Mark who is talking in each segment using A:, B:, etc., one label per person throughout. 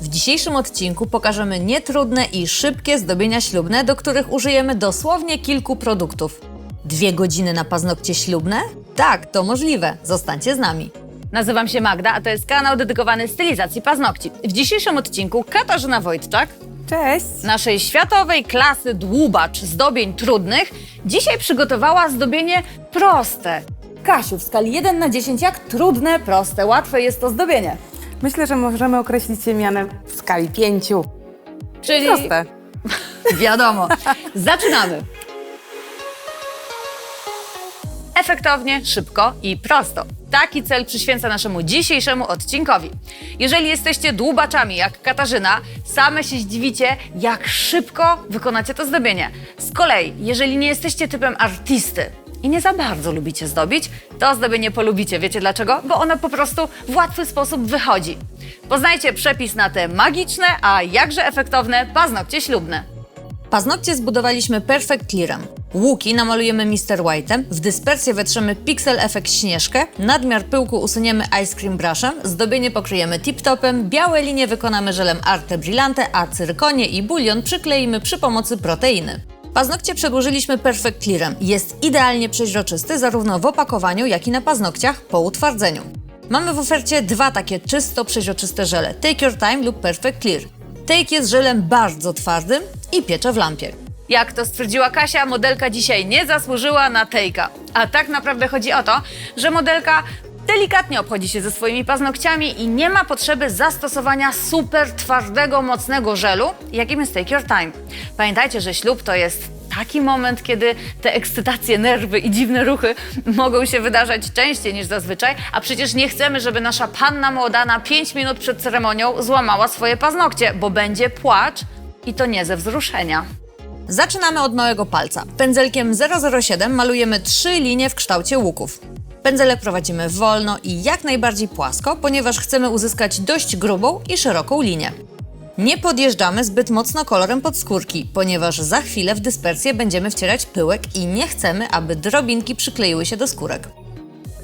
A: W dzisiejszym odcinku pokażemy nietrudne i szybkie zdobienia ślubne, do których użyjemy dosłownie kilku produktów. Dwie godziny na paznokcie ślubne? Tak, to możliwe. Zostańcie z nami.
B: Nazywam się Magda, a to jest kanał dedykowany stylizacji paznokci. W dzisiejszym odcinku Katarzyna Wojtczak,
C: Cześć!
B: naszej światowej klasy dłubacz zdobień trudnych, dzisiaj przygotowała zdobienie proste. Kasiu, w skali 1 na 10, jak trudne, proste, łatwe jest to zdobienie?
C: Myślę, że możemy określić je mianem w skali pięciu.
B: Czyli
C: Proste.
B: wiadomo. Zaczynamy. Efektownie, szybko i prosto. Taki cel przyświęca naszemu dzisiejszemu odcinkowi. Jeżeli jesteście dłubaczami jak Katarzyna, same się zdziwicie, jak szybko wykonacie to zdobienie. Z kolei, jeżeli nie jesteście typem artisty i nie za bardzo lubicie zdobić, to zdobienie polubicie. Wiecie dlaczego? Bo ono po prostu w łatwy sposób wychodzi. Poznajcie przepis na te magiczne, a jakże efektowne paznokcie ślubne.
A: Paznokcie zbudowaliśmy Perfect Clearem. Łuki namalujemy Mr. White'em, w dyspersję wetrzemy Pixel Effect Śnieżkę, nadmiar pyłku usuniemy Ice Cream Brushem, zdobienie pokryjemy tip-topem, białe linie wykonamy żelem Arte Brillante, a cyrkonie i bulion przykleimy przy pomocy proteiny. Paznokcie przedłużyliśmy Perfect Clearem. Jest idealnie przeźroczysty zarówno w opakowaniu, jak i na paznokciach po utwardzeniu. Mamy w ofercie dwa takie czysto przeźroczyste żele: Take Your Time lub Perfect Clear. Take jest żelem bardzo twardym i piecze w lampie.
B: Jak to stwierdziła Kasia, modelka dzisiaj nie zasłużyła na tejka. A tak naprawdę chodzi o to, że modelka delikatnie obchodzi się ze swoimi paznokciami i nie ma potrzeby zastosowania super twardego, mocnego żelu, jakim jest Take Your Time. Pamiętajcie, że ślub to jest taki moment, kiedy te ekscytacje, nerwy i dziwne ruchy mogą się wydarzać częściej niż zazwyczaj, a przecież nie chcemy, żeby nasza panna młoda na 5 minut przed ceremonią złamała swoje paznokcie, bo będzie płacz i to nie ze wzruszenia.
A: Zaczynamy od małego palca. Pędzelkiem 007 malujemy trzy linie w kształcie łuków. Pędzelek prowadzimy wolno i jak najbardziej płasko, ponieważ chcemy uzyskać dość grubą i szeroką linię. Nie podjeżdżamy zbyt mocno kolorem podskórki, ponieważ za chwilę w dyspersję będziemy wcierać pyłek i nie chcemy, aby drobinki przykleiły się do skórek.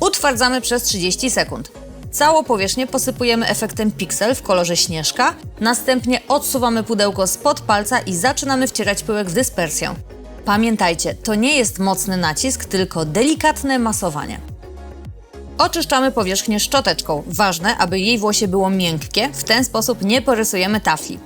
A: Utwardzamy przez 30 sekund. Całą powierzchnię posypujemy efektem Pixel w kolorze śnieżka, następnie odsuwamy pudełko spod palca i zaczynamy wcierać pyłek w dyspersję. Pamiętajcie, to nie jest mocny nacisk, tylko delikatne masowanie. Oczyszczamy powierzchnię szczoteczką. Ważne, aby jej włosie było miękkie, w ten sposób nie porysujemy tafli.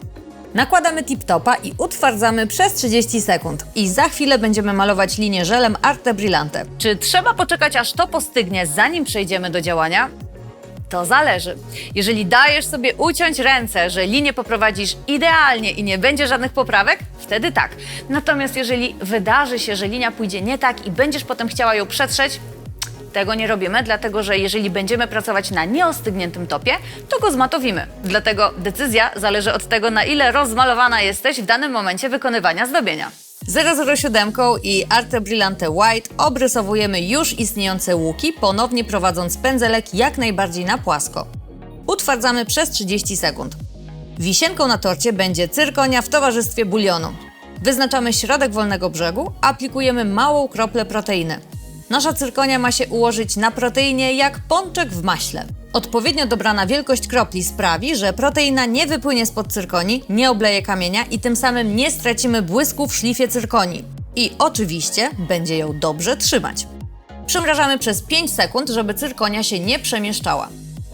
A: Nakładamy tip-topa i utwardzamy przez 30 sekund. I za chwilę będziemy malować linię żelem Arte Brillante.
B: Czy trzeba poczekać, aż to postygnie, zanim przejdziemy do działania? To zależy. Jeżeli dajesz sobie uciąć ręce, że linię poprowadzisz idealnie i nie będzie żadnych poprawek, wtedy tak. Natomiast jeżeli wydarzy się, że linia pójdzie nie tak i będziesz potem chciała ją przetrzeć, tego nie robimy, dlatego że jeżeli będziemy pracować na nieostygniętym topie, to go zmatowimy. Dlatego decyzja zależy od tego, na ile rozmalowana jesteś w danym momencie wykonywania zdobienia.
A: 007 i Arte Brillante White obrysowujemy już istniejące łuki, ponownie prowadząc pędzelek jak najbardziej na płasko. Utwardzamy przez 30 sekund. Wisienką na torcie będzie cyrkonia w towarzystwie bulionu. Wyznaczamy środek wolnego brzegu, aplikujemy małą kroplę proteiny. Nasza cyrkonia ma się ułożyć na proteinie jak pączek w maśle. Odpowiednio dobrana wielkość kropli sprawi, że proteina nie wypłynie spod cyrkonii, nie obleje kamienia i tym samym nie stracimy błysku w szlifie cyrkonii. I oczywiście będzie ją dobrze trzymać. Przymrażamy przez 5 sekund, żeby cyrkonia się nie przemieszczała.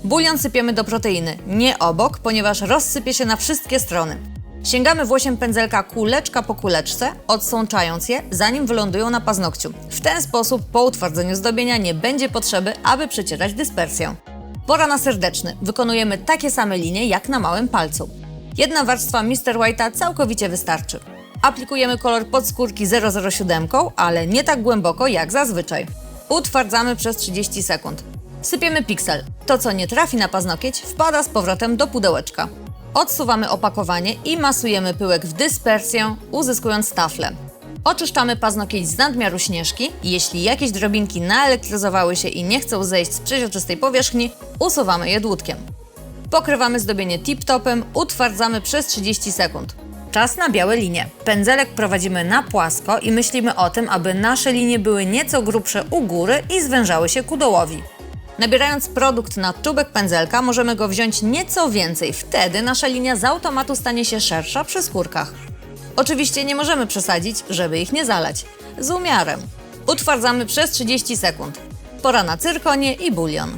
A: Bulion sypiemy do proteiny, nie obok, ponieważ rozsypie się na wszystkie strony. Sięgamy włosiem pędzelka kuleczka po kuleczce, odsączając je, zanim wylądują na paznokciu. W ten sposób po utwardzeniu zdobienia nie będzie potrzeby, aby przecierać dyspersję. Pora na serdeczny. Wykonujemy takie same linie jak na małym palcu. Jedna warstwa Mr. White'a całkowicie wystarczy. Aplikujemy kolor podskórki 007, ale nie tak głęboko jak zazwyczaj. Utwardzamy przez 30 sekund. Sypiemy piksel. To, co nie trafi na paznokieć, wpada z powrotem do pudełeczka. Odsuwamy opakowanie i masujemy pyłek w dyspersję, uzyskując taflę. Oczyszczamy paznokieć z nadmiaru śnieżki. Jeśli jakieś drobinki naelektryzowały się i nie chcą zejść z przeźroczystej powierzchni, usuwamy je dłutkiem. Pokrywamy zdobienie tip-topem, utwardzamy przez 30 sekund. Czas na białe linie. Pędzelek prowadzimy na płasko i myślimy o tym, aby nasze linie były nieco grubsze u góry i zwężały się ku dołowi. Nabierając produkt na czubek pędzelka, możemy go wziąć nieco więcej. Wtedy nasza linia z automatu stanie się szersza przy skórkach. Oczywiście nie możemy przesadzić, żeby ich nie zalać. Z umiarem. Utwardzamy przez 30 sekund. Pora na cyrkonie i bulion.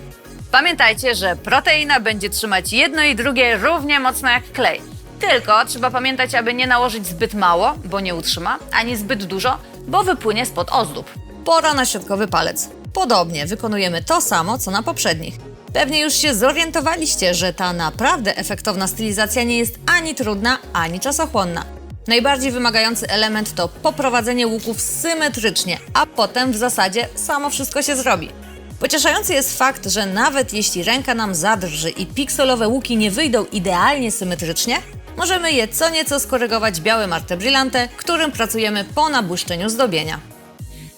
B: Pamiętajcie, że proteina będzie trzymać jedno i drugie równie mocno jak klej. Tylko trzeba pamiętać, aby nie nałożyć zbyt mało, bo nie utrzyma, ani zbyt dużo, bo wypłynie spod ozdób.
A: Pora na środkowy palec. Podobnie wykonujemy to samo, co na poprzednich. Pewnie już się zorientowaliście, że ta naprawdę efektowna stylizacja nie jest ani trudna, ani czasochłonna. Najbardziej wymagający element to poprowadzenie łuków symetrycznie, a potem w zasadzie samo wszystko się zrobi. Pocieszający jest fakt, że nawet jeśli ręka nam zadrży i pikselowe łuki nie wyjdą idealnie symetrycznie, możemy je co nieco skorygować białym Arte Brillante, którym pracujemy po nabłyszczeniu zdobienia.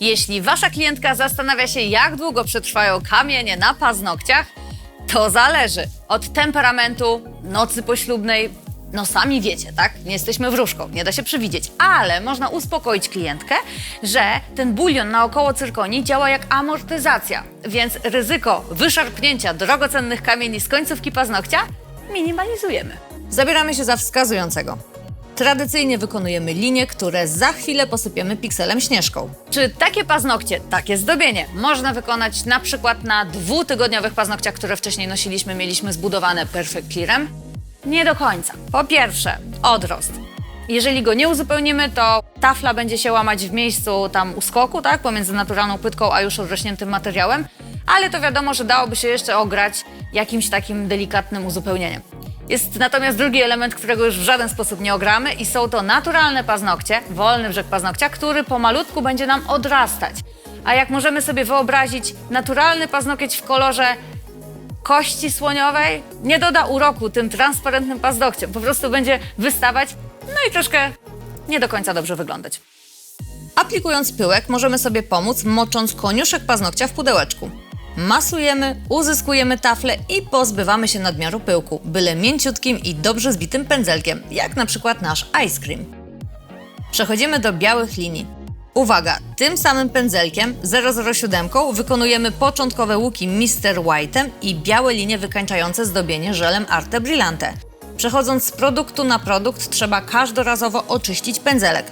B: Jeśli wasza klientka zastanawia się, jak długo przetrwają kamienie na paznokciach, to zależy od temperamentu, nocy poślubnej. No sami wiecie, tak? Nie jesteśmy wróżką, nie da się przewidzieć, ale można uspokoić klientkę, że ten bulion naokoło cyrkonii działa jak amortyzacja, więc ryzyko wyszarpnięcia drogocennych kamieni z końcówki paznokcia minimalizujemy.
A: Zabieramy się za wskazującego. Tradycyjnie wykonujemy linie, które za chwilę posypiemy pikselem śnieżką.
B: Czy takie paznokcie, takie zdobienie można wykonać na przykład na dwutygodniowych paznokciach, które wcześniej nosiliśmy, mieliśmy zbudowane Perfect Clearem? Nie do końca. Po pierwsze, odrost. Jeżeli go nie uzupełnimy, to tafla będzie się łamać w miejscu tam u skoku, tak, pomiędzy naturalną płytką a już odrośniętym materiałem, ale to wiadomo, że dałoby się jeszcze ograć jakimś takim delikatnym uzupełnieniem. Jest natomiast drugi element, którego już w żaden sposób nie ogramy i są to naturalne paznokcie, wolny brzeg paznokcia, który pomalutku będzie nam odrastać. A jak możemy sobie wyobrazić naturalny paznokieć w kolorze kości słoniowej, nie doda uroku tym transparentnym paznokciem. Po prostu będzie wystawać, no i troszkę nie do końca dobrze wyglądać.
A: Aplikując pyłek, możemy sobie pomóc mocząc koniuszek paznokcia w pudełeczku. Masujemy, uzyskujemy taflę i pozbywamy się nadmiaru pyłku, byle mięciutkim i dobrze zbitym pędzelkiem, jak na przykład nasz ice cream. Przechodzimy do białych linii. Uwaga, tym samym pędzelkiem 007 wykonujemy początkowe łuki Mr. White'em i białe linie wykańczające zdobienie żelem Arte Brillante. Przechodząc z produktu na produkt trzeba każdorazowo oczyścić pędzelek.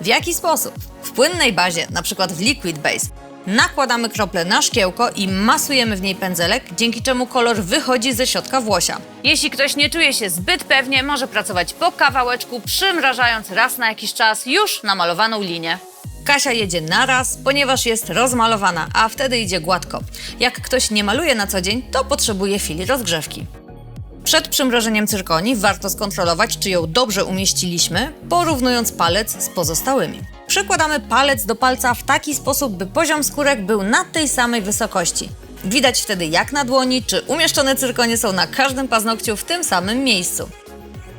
A: W jaki sposób? W płynnej bazie, np. w Liquid Base, nakładamy krople na szkiełko i masujemy w niej pędzelek, dzięki czemu kolor wychodzi ze środka włosia.
B: Jeśli ktoś nie czuje się zbyt pewnie, może pracować po kawałeczku, przymrażając raz na jakiś czas już namalowaną linię.
A: Kasia jedzie na raz, ponieważ jest rozmalowana, a wtedy idzie gładko. Jak ktoś nie maluje na co dzień, to potrzebuje chwili rozgrzewki. Przed przymrożeniem cyrkoni warto skontrolować, czy ją dobrze umieściliśmy, porównując palec z pozostałymi. Przykładamy palec do palca w taki sposób, by poziom skórek był na tej samej wysokości. Widać wtedy jak na dłoni, czy umieszczone cyrkonie są na każdym paznokciu w tym samym miejscu.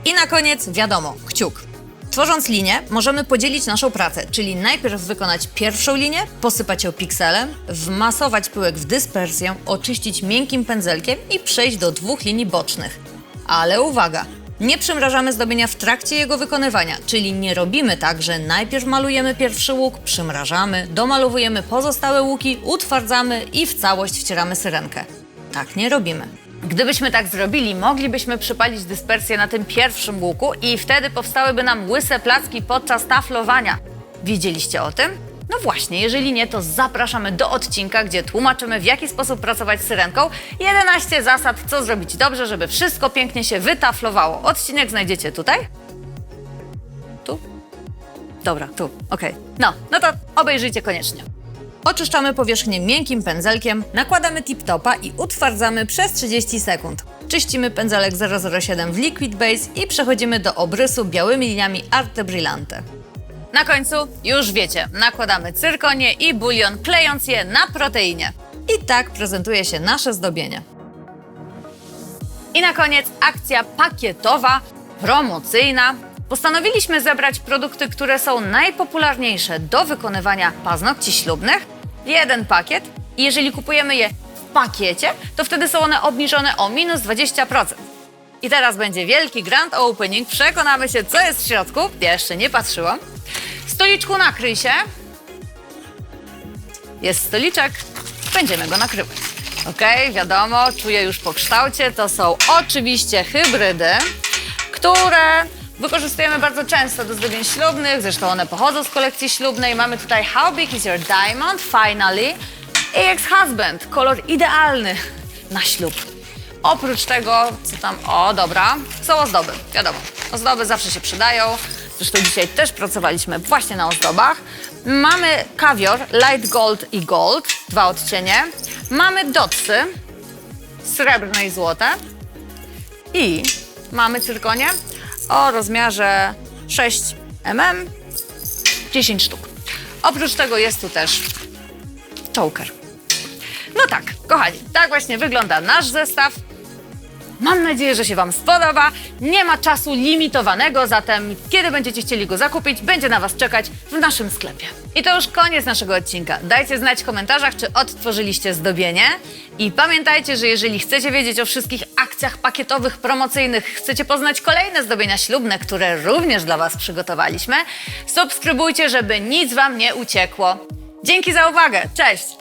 A: I na koniec, wiadomo, kciuk. Tworząc linię, możemy podzielić naszą pracę, czyli najpierw wykonać pierwszą linię, posypać ją pikselem, wmasować pyłek w dyspersję, oczyścić miękkim pędzelkiem i przejść do dwóch linii bocznych. Ale uwaga! Nie przymrażamy zdobienia w trakcie jego wykonywania, czyli nie robimy tak, że najpierw malujemy pierwszy łuk, przymrażamy, domalowujemy pozostałe łuki, utwardzamy i w całość wcieramy syrenkę. Tak nie robimy.
B: Gdybyśmy tak zrobili, moglibyśmy przypalić dyspersję na tym pierwszym łuku i wtedy powstałyby nam łyse placki podczas taflowania. Wiedzieliście o tym? No właśnie, jeżeli nie, to zapraszamy do odcinka, gdzie tłumaczymy, w jaki sposób pracować z syrenką. 11 zasad, co zrobić dobrze, żeby wszystko pięknie się wytaflowało. Odcinek znajdziecie tutaj. Tu? Dobra, tu, okej. No, no to obejrzyjcie koniecznie.
A: Oczyszczamy powierzchnię miękkim pędzelkiem, nakładamy tip-topa i utwardzamy przez 30 sekund. Czyścimy pędzelek 007 w Liquid Base i przechodzimy do obrysu białymi liniami Arte Brillante.
B: Na końcu, już wiecie, nakładamy cyrkonie i bulion, klejąc je na proteinie.
A: I tak prezentuje się nasze zdobienie.
B: I na koniec akcja pakietowa, promocyjna. Postanowiliśmy zebrać produkty, które są najpopularniejsze do wykonywania paznokci ślubnych jeden pakiet i jeżeli kupujemy je w pakiecie, to wtedy są one obniżone o minus 20%. I teraz będzie wielki grand opening, przekonamy się co jest w środku, ja jeszcze nie patrzyłam. Stoliczku nakryj się. Jest stoliczek, będziemy go nakrywać.
A: Okej, wiadomo, czuję już po kształcie. To są oczywiście hybrydy, które wykorzystujemy bardzo często do zdobień ślubnych. Zresztą one pochodzą z kolekcji ślubnej. Mamy tutaj How Big is Your Diamond? Finally. I Ex-Husband. Kolor idealny na ślub. Oprócz tego, co tam, o dobra, są ozdoby, wiadomo. Ozdoby zawsze się przydają. Zresztą dzisiaj też pracowaliśmy właśnie na ozdobach. Mamy kawior, light gold i gold, dwa odcienie. Mamy dotsy, srebrne i złote. I mamy cyrkonie o rozmiarze 6 mm, 10 sztuk. Oprócz tego jest tu też choker. No tak, kochani, tak właśnie wygląda nasz zestaw. Mam nadzieję, że się Wam spodoba. Nie ma czasu limitowanego, zatem kiedy będziecie chcieli go zakupić, będzie na Was czekać w naszym sklepie. I to już koniec naszego odcinka. Dajcie znać w komentarzach, czy odtworzyliście zdobienie. I pamiętajcie, że jeżeli chcecie wiedzieć o wszystkich akcjach pakietowych, promocyjnych, chcecie poznać kolejne zdobienia ślubne, które również dla Was przygotowaliśmy, subskrybujcie, żeby nic Wam nie uciekło. Dzięki za uwagę. Cześć!